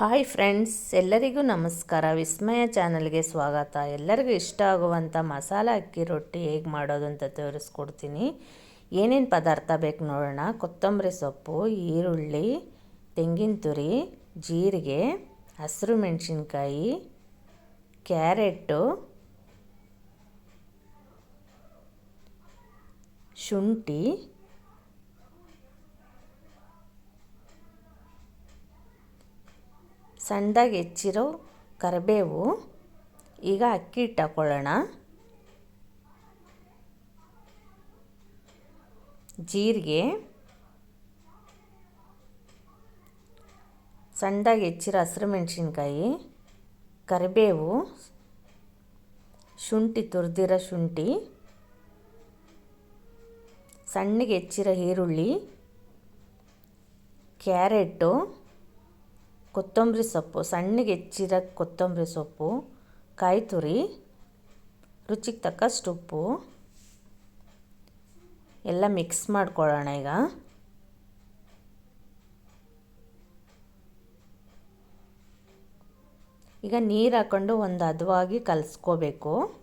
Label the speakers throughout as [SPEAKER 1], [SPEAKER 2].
[SPEAKER 1] Hi friends, ಎಲ್ಲರಿಗೂ ನಮಸ್ಕಾರ. ವಿಸ್ಮಯ ಚಾನಲ್ಗೆ ಸ್ವಾಗತ. ಎಲ್ಲರಿಗೂ ಇಷ್ಟ ಆಗುವಂಥ ಮಸಾಲ ಅಕ್ಕಿ ರೊಟ್ಟಿ ಹೇಗೆ ಮಾಡೋದು ಅಂತ ತೋರಿಸ್ಕೊಡ್ತೀನಿ. ಏನೇನು ಪದಾರ್ಥ ಬೇಕು ನೋಡೋಣ. ಕೊತ್ತಂಬರಿ ಸೊಪ್ಪು, ಈರುಳ್ಳಿ, ತೆಂಗಿನ ತುರಿ, ಜೀರಿಗೆ, ಹಸಿರು ಮೆಣಸಿನ್ಕಾಯಿ ಕ್ಯಾರೆಟು ಶುಂಠಿ ಸಣ್ಣದಾಗಿ ಹೆಚ್ಚಿರೋ ಕರಿಬೇವು ಈಗ ಅಕ್ಕಿ ಹಿಟ್ಟು ಹಾಕ್ಕೊಳ್ಳೋಣ ಜೀರಿಗೆ ಸಣ್ಣದಾಗಿ ಹೆಚ್ಚಿರೋ ಹಸಿರು ಮೆಣಸಿನ್ಕಾಯಿ ಕರಿಬೇವು, ಶುಂಠಿ ತುರಿದಿರೋ ಶುಂಠಿ, ಸಣ್ಣಗೆ ಹೆಚ್ಚಿರೋ ಈರುಳ್ಳಿ, ಕ್ಯಾರೆಟು ಕೊತ್ತಂಬರಿ ಸೊಪ್ಪು, ಸಣ್ಣಗೆ ಹೆಚ್ಚಿರೋ ಕೊತ್ತಂಬರಿ ಸೊಪ್ಪು ಕಾಯಿ ತುರಿ ರುಚಿಗೆ ತಕ್ಕಷ್ಟು ಉಪ್ಪು. ಎಲ್ಲ ಮಿಕ್ಸ್ ಮಾಡ್ಕೊಳ್ಳೋಣ ಈಗ. ಈಗ ನೀರು ಹಾಕ್ಕೊಂಡು ಒಂದು ಹದವಾಗಿ ಕಲಿಸ್ಕೋಬೇಕು.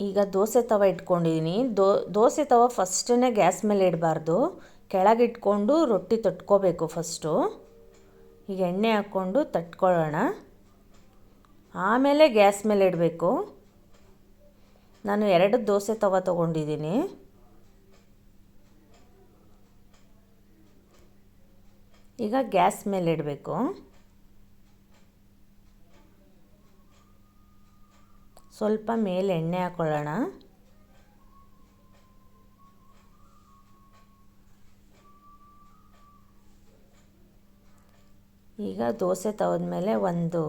[SPEAKER 1] ಈಗ ದೋಸೆ ತವ ಇಟ್ಕೊಂಡಿದ್ದೀನಿ ದೋ, ದೋಸೆ ತವ ಫಸ್ಟನ್ನೇ ಗ್ಯಾಸ್ ಮೇಲೆ ಇಡಬಾರ್ದು. ಕೆಳಗೆ ಇಟ್ಕೊಂಡು ರೊಟ್ಟಿ ತಟ್ಕೋಬೇಕು ಫಸ್ಟು. ಈಗ ಎಣ್ಣೆ ಹಾಕ್ಕೊಂಡು ತಟ್ಕೊಳ್ಳೋಣ. ಆಮೇಲೆ ಗ್ಯಾಸ್ ಮೇಲೆ ಇಡಬೇಕು. ನಾನು ಎರಡು ದೋಸೆ ತವ ತೊಗೊಂಡಿದ್ದೀನಿ ಈಗ ಗ್ಯಾಸ್ ಮೇಲೆ ಇಡಬೇಕು. ಸ್ವಲ್ಪ ಮೇಲೆ ಎಣ್ಣೆ ಹಾಕ್ಕೊಳ್ಳೋಣ ಈಗ ದೋಸೆ ಮೇಲೆ ಒಂದು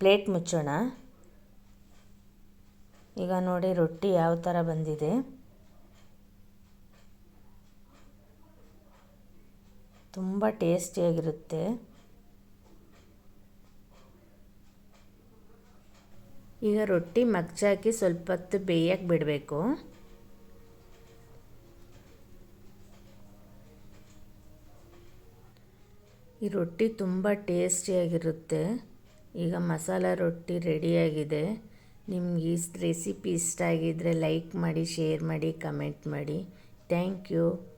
[SPEAKER 1] ಪ್ಲೇಟ್ ಮುಚ್ಚೋಣ. ಈಗ ನೋಡಿ ರೊಟ್ಟಿ ಯಾವ ಥರ ಬಂದಿದೆ. ತುಂಬ ಟೇಸ್ಟಿಯಾಗಿರುತ್ತೆ. ಈಗ ರೊಟ್ಟಿ ಮಗ್ಚಾಕಿ ಸ್ವಲ್ಪ ಹೊತ್ತು ಬೇಯಕ್ಕೆ ಬಿಡಬೇಕು. ಈ ರೊಟ್ಟಿ ತುಂಬ ಟೇಸ್ಟಿಯಾಗಿರುತ್ತೆ. ಈಗ ಮಸಾಲ ರೊಟ್ಟಿ ರೆಡಿಯಾಗಿದೆ. ನಿಮ್ಗೆ ಈ ರೆಸಿಪಿ ಇಷ್ಟ ಆಗಿದ್ದರೆ ಲೈಕ್ ಮಾಡಿ, ಶೇರ್ ಮಾಡಿ, ಕಮೆಂಟ್ ಮಾಡಿ. Thank you.